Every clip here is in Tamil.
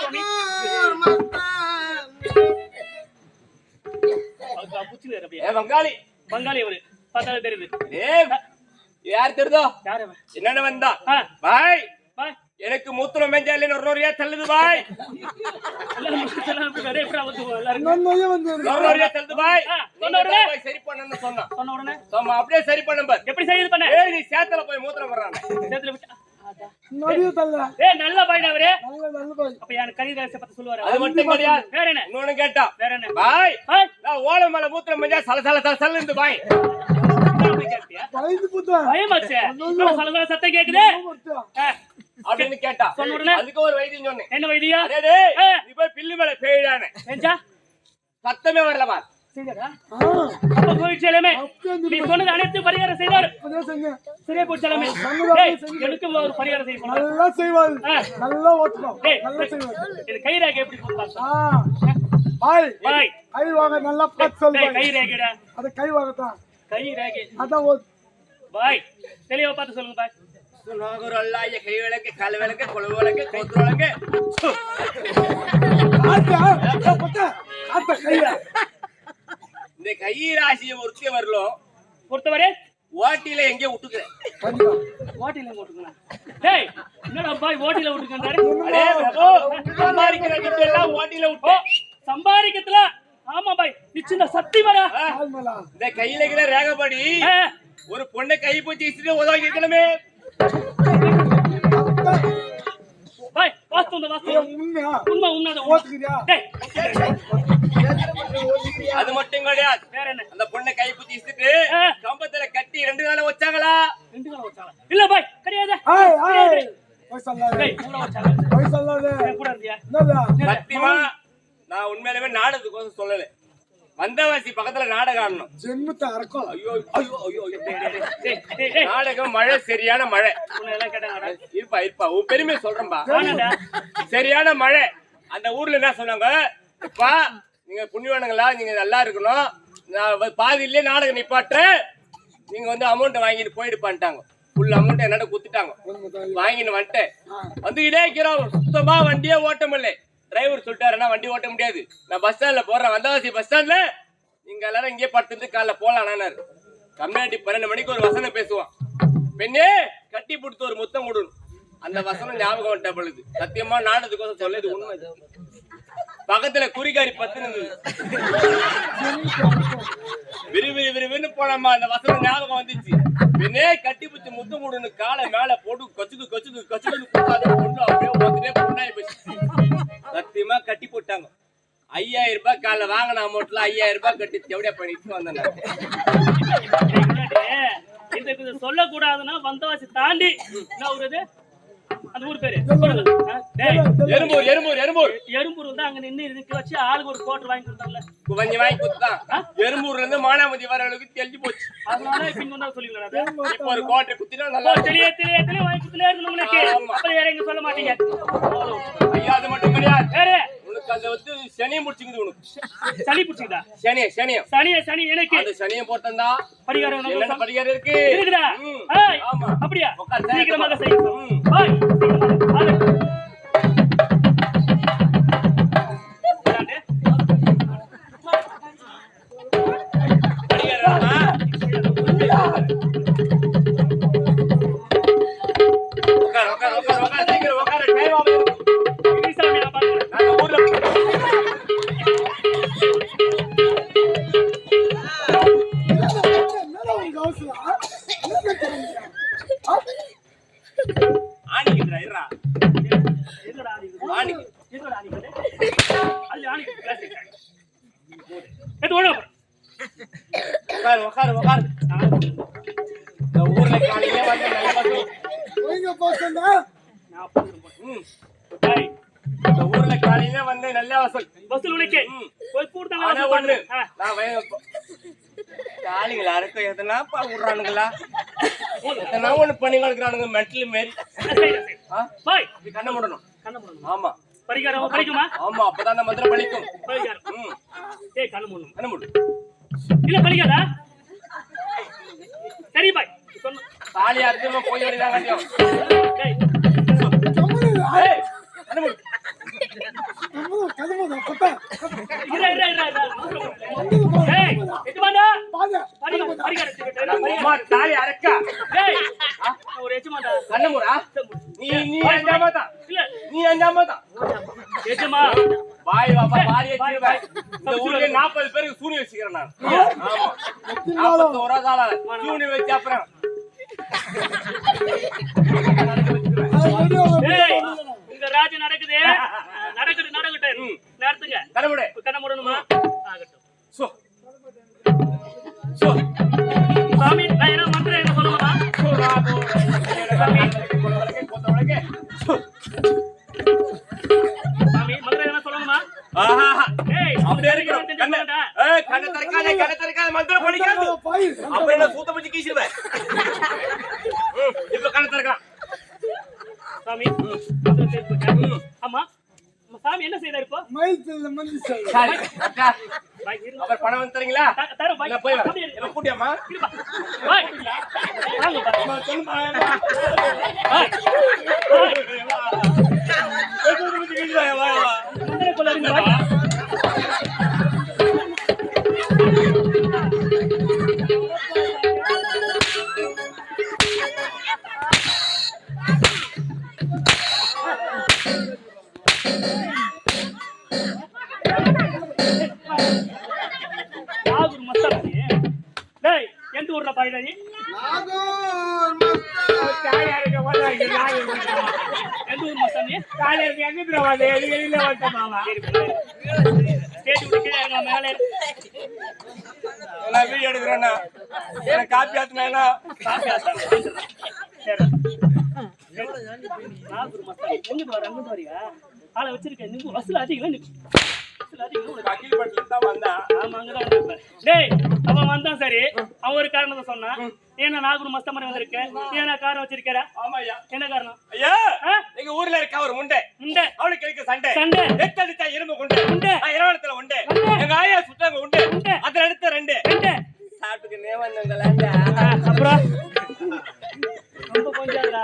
சுவாமி. பங்காளி பங்காளி அவரு. தெரியுது. யார் தெரியுதோ? என்னென்ன வந்தா? பாய். பாய். எனக்கு மூத்திரம் மெஞ்சாலின்னு ஒரு நூறியா தள்ளுது பாய். நிறைய தள்ளுது பாய். சொன்ன சரி பண்ணணும்னு சொன்னான் சொன்ன உடனே? சொன்னா அப்படியே சரி பண்ண பாரு. எப்படி செய்யுது பண்ண? நீ சேத்துல போய் மூத்திரம் போடுறாங்க தள்ள ஏய் நல்ல பாய்டா அவரு. நல்ல நல்ல பாய். அப்ப ரகசிய பத்தி சொல்லுவாரு? அது மட்டும் கிடையாது வேற என்ன? இன்னொன்னு கேட்டா. வேற என்ன? பாய் பாய் நான் ஓலை மேல மூத்திரம் மெஞ்சா சல சல சல சல இருந்து பாய். போய் பயந்து புத்தா பயமாச்சே. சல சல சத்தம் கேக்குது. அப்படின்னு கேட்டா. சொன்ன உடனே? அதுக்கு ஒரு வைத்தியம் சொன்னேன். என்ன வைத்தியா. நீ போய் பில்லு மேல பேயிடானே. சத்தமே வரல பார். பரிகாரம் செய்தார். சரியா போச்சு எல்லாமே சொன்னது டேய், அப்படியே எனக்கு ஒரு பரிகாரம் போனா நல்லா செய்வாள். நல்லா ஓட்டணும். நல்லா செய்வாள் இது கை ரேகை எப்படி பாய். பாய். கை வாங்க நல்லா பார்த்து சொல் டேய் கை ரேகைடா. அது கை வாங்கத்தான். கை ரேகை. அதான் ஓ- பாய். தெளிவா பார்த்து சொல்லுங்க பாய். சுனாகர் அல்லாய கை விளக்கு கல் விளக்கு குழு விளக்கு கோத்து விளக்கு ஆத்தா புத்தா ஆத்தா கையா இந்த கை ராசியை ஒருத்தே வரலும் பொறுத்தவரை ஓட்டில எங்கே விட்டுக்கிறேன்? ஓட்டில போட்டுக்கலாம் டேய் என்னடா பாய் ஓட்டில பிரபு சம்பாதிக்கிற துட்டு எல்லாம் ஓட்டில விட்டு சம்பாதிக்கத்துல ஆமா பாய் நிச்சயம் சக்தி வரா. ஆல்மலா இந்த கையில இருக்கிற ரேகப்படி ஒரு பொண்ணை கை பூச்சி வச்சுட்டு உதவி இருக்கணுமே பாய் வாஸ்து உண்மை உண்மை ஓத்துக்கிறியா? டேய் அது மட்டும் கிடையாது. வேற என்ன அந்த பொண்ணை கை வச்சுட்டு ஆ. கம்பத்துல கட்டி ரெண்டு நாள் வச்சாங்களா? ரெண்டு காலம் வச்சாங்க. இல்ல பாய் கிடையாது. சத்தியமா நான் உண்மையிலுமே நாடகத்துக்கோசம் சொல்லல. வந்தவாசி பக்கத்துல நாடகம் ஆடணும். ஜென்மத்தை அறக்கும். ஐயோ ஐயோ ஐயோ நாடகம் மழை சரியான மழை. இருப்பா இருப்பா. உன் பெருமை சொல்றேன்பா. சரியான மழை. அந்த ஊர்ல என்ன சொன்னாங்க? நீங்கள் நீங்க புண்ணியவானுங்களா நீங்க நல்லா இருக்கணும். நான் பாதியிலே நாடகம் நிப்பாட்டுறேன். நீங்க வந்து அமௌண்ட் வாங்கிட்டு போயிடுப்பான்ட்டாங்க. ஃபுல் அமௌண்ட் என்னோட குத்துட்டாங்க வாங்கின்னு வந்துட்டேன். வந்து இதே இருக்கிறோம் சுத்தமா வண்டியே ஓட்ட முடியல. டிரைவர் சொல்லிட்டாருன்னா வண்டி ஓட்ட முடியாது. நான் பஸ் ஸ்டாண்ட்ல போடுறேன் வந்தவாசி பஸ் ஸ்டாண்ட்ல நீங்க எல்லாரும் இங்கே படுத்துட்டு காலைல போலானாரு கம்யூனிட்டி பன்னெண்டு மணிக்கு ஒரு வசனம் பேசுவான். பெண்ணே கட்டி பிடித்து ஒரு முத்தம் கொடுணும் அந்த வசனம் ஞாபகம் வந்துட்டா பொழுது சத்தியமா நாடகத்துக்கோசம் சொல்லுது உண்மை. பக்கத்துல குறிகாரி பத்து இருந்தது. விரு விரு அந்த வசனம் ஞாபகம் வந்துச்சு. பின்னே கட்டி பிடிச்சி முத்தம் கொடுன்னு காலை மேல போட்டு கொச்சுக்கு கொச்சுக்கு கொச்சுக்கு பொண்ணு அப்படியே வந்துட்டே பொண்ணாய் போச்சு. சத்தியமா கட்டி போட்டாங்க. ஐயாயிரம் ரூபாய் காலைல வாங்கின அமௌண்ட்ல ஐயாயிரம் ரூபாய் கட்டி எப்படியா பண்ணிட்டு வந்தேன் நான். இந்த சொல்லக்கூடாதுன்னா வந்தவாசி தாண்டி என்ன ஊர் அந்த ஊர் பேரு. எறும்பூர் எறும்பூர் எறும்பூர் எறும்பூர் வந்து அங்க நின்னு வச்சு ஆளுக்கு ஒரு கோட்டர் வாங்கி கொடுத்தாங்கல்ல. கொஞ்சம் வாங்கி கொடுத்தான் எறும்பூர்ல இருந்து மானாமதி வர அளவுக்கு தெரிஞ்சு போச்சு. அதனால இப்ப இங்க வந்தா சொல்லிக்கலாம் இப்போ ஒரு கோட்டை குத்தினா நல்லா தெளிய தெளிய தெளிய வாங்கி கொடுத்துட்டே இருக்கணும் உங்களுக்கு. அப்புறம் வேற எங்க சொல்ல மாட்டீங்க? ஐயா அது மட்டும் கிடையாது. வேற. அந்த வந்து சனியம் முடிச்சுக்குது உனக்கு. சளி பிடிச்சிக்கிட்டா சனியம் சனியம் சனிய. சனி எனக்கு. அந்த சனியம் போட்டா பரிகாரம் என்ன பரிகாரம் இருக்கு? இருக்குதா? ஆமா. அப்படியா? சீக்கிரமாக செய்யுங்க ஆணிக்குதுடா இருடா ஆணிக்குது? ஆணிக்கு? அது. உட்கார் உட்கார் உட்கார் இந்த ஊர்ல காலையில வந்து நல்ல. ஒழுங்கா. நான் இந்த ஊர்ல காலையில வந்து நல்ல வசூல் வசூல் உனக்கு. ம். போய் ஆனா வசூல் ஒண்ணு நான் காளிங்களா இருக்கும் எதனாப்பா விடுறானுங்களா எத்தனா ஒண்ணு பண்ணி கொடுக்குறானுங்க மென்டல் மாரி? பாய். கண்ணை மூடணும். கண்ணை மூடணும். ஆமா. பரிகாரம் பறிக்குமா ஆமா அப்பதான் அந்த மந்திரம் பலிக்கும் பரிகாரம். ஏய் கண்ணு மூடணும் என்ன முடி. இல்ல பறிக்காதா சரி பாய் சொன்ன தாலி அர்த்தமா போய் வடிதாங்க ஏய் பேருக்கு சூனி வச்சுக்கிறேன் நான். கால சூனி வச்சு அப்புறம். உங்க ராஜ்யம் நடக்குது. நடக்குது நடக்கட்டும். நடத்துங்க. இப்ப கண்ண மூடணுமா? ஆகட்டும். சோ. சோ. சாமி நான் என்ன மந்திரம் என்ன சொல்லுமா சோராபோ சாமி. சாமி மந்திரம் என்ன சொல்லணுமா? ஆஹா. ஏய் அப்படியே கண்ண திறக்காத கண்ண திறக்காத மந்திரம் படிக்காத. பாய், அப்ப என்ன சூத்த பத்தி கீசிடுவேன் இப்ப கண்ண திறக்கலாம். சாமி. ஆமா. நம்ம சாமி என்ன செய்தார் இப்போ? மயில் தில்ல மந்தி செல்வம். சரி அக்கா பாய், இருங்க. அப்புறம் பணம் வந்து தரீங்களா? த- தரேன் பாய். போய். என்ன கூட்டியாமா. பாய். வாங்க பாய். சொல்லுமா ஸ்டேஜ் விட்டு மேலே. நான் வீடியோ எடுக்கிறேன்னா எனக்கு காப்பி ஆத்துனா காப்பி பாரியா? ஆளை வச்சிருக்கேன். நீங்க வசூல் அதிகம் டேய், அவன் வந்தான் சரி. அவன் ஒரு காரணத்தை சொன்னான். ஏன்னா நாகூர் மஸ்தமரை வந்திருக்க. நீ என்ன காரணம் வச்சிருக்கிற? ஆமா ஐயா என்ன காரணம்? ஐயா? எங்க ஊர்ல இருக்க ஒரு முண்டை. இந்த அவனுக்கு இருக்க சண்டை. சண்டை. எத்தடித்தா இரும்பு குண்டு. நான் இரவணத்துல உண்டு. எங்க ஆயா சுத்தங்க உண்டு. அதுல ரெண்டு. ரெண்டு. சாப்பிட்டுக்கு நேவந்தங்களாண்டா ஆ, அப்புறம்? ரொம்ப கொஞ்சம்டா.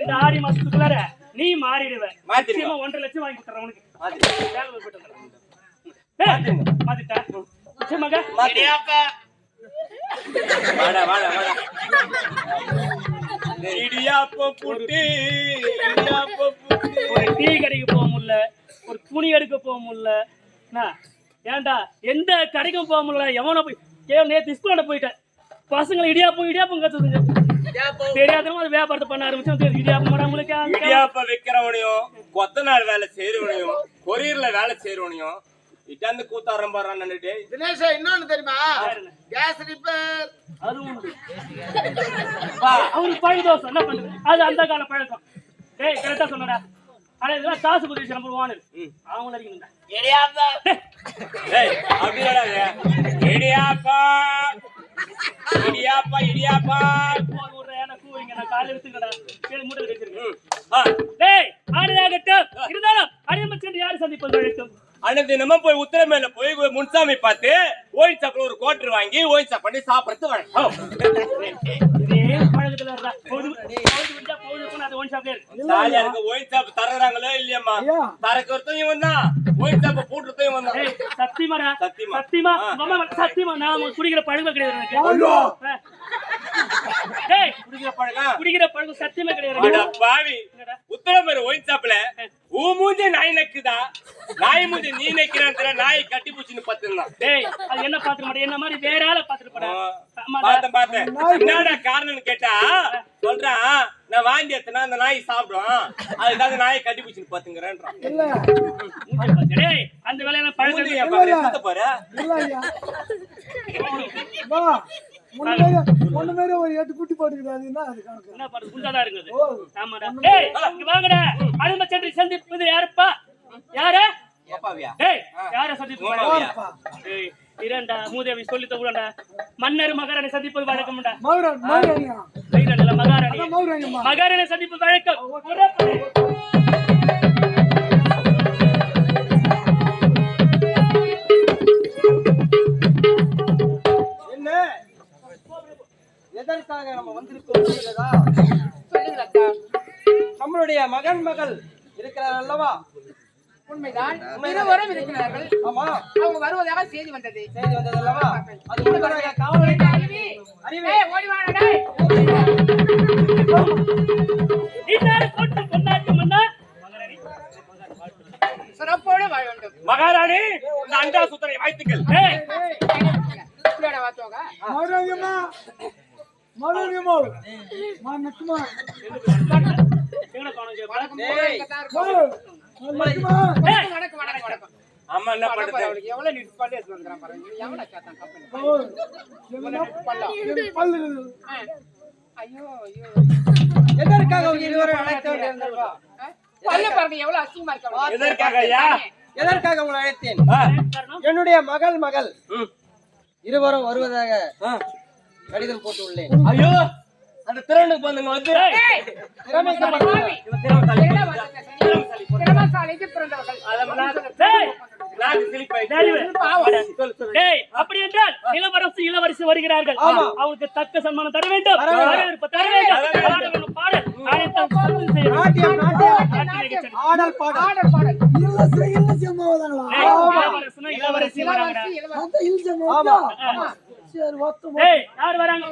இந்த ஆடி மாசத்துக்குள்ளார நீ மாறிடுவ. நிச்சயமா ஒன்றரை லட்சம் வாங்கி கொடுத்துறேன் உனக்கு. ஒரு டீ கடைக்கு போக முடியல ஒரு துணி எடுக்க போக முடியல. ஏன்டா எந்த கடைக்கும் போக முடியல? எவனோ போய் ஏன் நேற்று ஸ்கூல்ல போயிட்டேன். பசங்களை இடியாப்பம் இடியாப்பம் கத்துதுங்க. தெரியாதவங்க அது வியாபாரத்தை பண்ண ஆரம்பிச்சு இடியாப்பம் போட உங்களுக்கு அங்க- இடியாப்பம் விக்கிறவனையும் கொத்தனார் வேலை செய்யறவனையும் கொரியர்ல வேலை செய்யறவனையும் இட்டாந்து கூத்தாரம் பாடுறான் நின்னுட்டு தினேஷா இன்னொன்னு தெரியுமா? Gas repair. அதுவும் உண்டு வா அவருக்கு பழைய தோசை. என்ன பண்றது? அது அந்த கால பழக்கம். டேய் கரெக்டா சொன்னடா ஆனா இதெல்லாம் காசு குதிச்சு நம்ம வானு ம். அவங்க அடிக்கணும்டா ஏய் அப்படியாடா இது? இடியாப்பா. இடியாப்பா இடியாப்பா. டேய் இருந்தாலும் அடியம்ம சென்று யார் சந்திப்பது? வழக்கம் அன்னதினமும் போய் உத்தரமேல போய் முன்சாமி பார்த்து ஓயின் சாப்பிட ஒரு கோட்டர் வாங்கி ஓயின் சாப் பண்ணி சாப்பிடுறது இருக்கு. ஓயின் சாப் தர்றாங்களோ இல்லையம்மா. தரக்கிறதும் இவன் தான். ஓயின் சாப்ப போட்டுறதும் இவன் தான். சத்தியமா. சத்தியமா. சத்தியமா. நான் குடிக்கிற பழக்கம் கிடையாது எனக்கு ஐயோ. ஆ. டேய் குடிக்கிற பழக்கம். சத்தியமே கிடையாது. பாவி. என்னடா? உத்தரமேல ஒயின் சாப்பிட ஊ மூஞ்சி நாய் நக்குதா? நாய் மூஞ்சி நீ நக்கிறான் நாய் கட்டி பூச்சின்னு பத்துந்தான் டேய் அது என்ன பாத்துக்க மாட்டேன்? என்ன மாதிரி வேற ஆளை பாத்துட்டு பார்த்தேன் பார்த்தேன். என்னடா காரணம்னு கேட்டா சொல்றான் நான் வாங்கி எடுத்தனா அந்த நாய் சாப்பிடும். அதுக்காக நாயை கட்டி பூச்சின்னு பத்துங்கிறேன்றான். டேய் அந்த வேலையெல்லாம் பழக்கம் மூஞ்சி முன்ன மாதிரி ஒரு எட்டு குட்டி அது கணக்கு. என்ன குண்டாதான் இருக்குது? ஆமாடா. இங்க வாங்கடா. சென்று சந்திப்பது யாருப்பா? யாரு? டேய் யார சந்திப்பு? இரண்டா மூதேவி சொல்லி தகுடா மன்னர் மகாராணி சந்திப்பது வழக்கம்டா. மகாராணி. மௌரனியம்மா மகாராணி சந்திப்பது வழக்கம். எதற்காக நம்ம வந்திருக்கோம் தெரிகிறதா அக்கா நம்மளுடைய மகன் மகள் இருக்கிறார் அல்லவா? உண்மைதான். இருவரும் இருக்கிறார்கள். ஆமா. அவங்க வருவதாக செய்தி வந்தது. செய்தி வந்தது அல்லவா? அது உண்மையாக காவல் மகாராணி அந்த அண்டா சுத்தரை வாய்த்துக்கள். அம்மா என்ன பண்றது எவ்வளவு பல்லு பாருங்க. எவ்வளவு கேட்டான் பல்லா? ஐயோ, ஐயோ. எதற்காக இருவரும் அழைத்து? பல்லு பாருங்க, எவ்வளவு அசிங்கமா இருக்கு. எதற்காக ஐயா எதற்காக உங்களை அழைத்தேன் என்னுடைய மகள் மகள். இருவரும் வருவதாக. கடிதம் போட்டு உள்ளேன் ஐயோ! அந்த திறனுக்கு வந்துங்க வந்து அப்படி என்றால் இளவரசு இளவரசி வருகிறார்கள். ஆமா. அவங்களுக்கு தக்க சன்மானம் தர வேண்டும். தர வேண்டும். ஆடல் பாடல். பாடல். இளவரசி, இளவரசி. ஆமா ஆமா. யார் வராங்க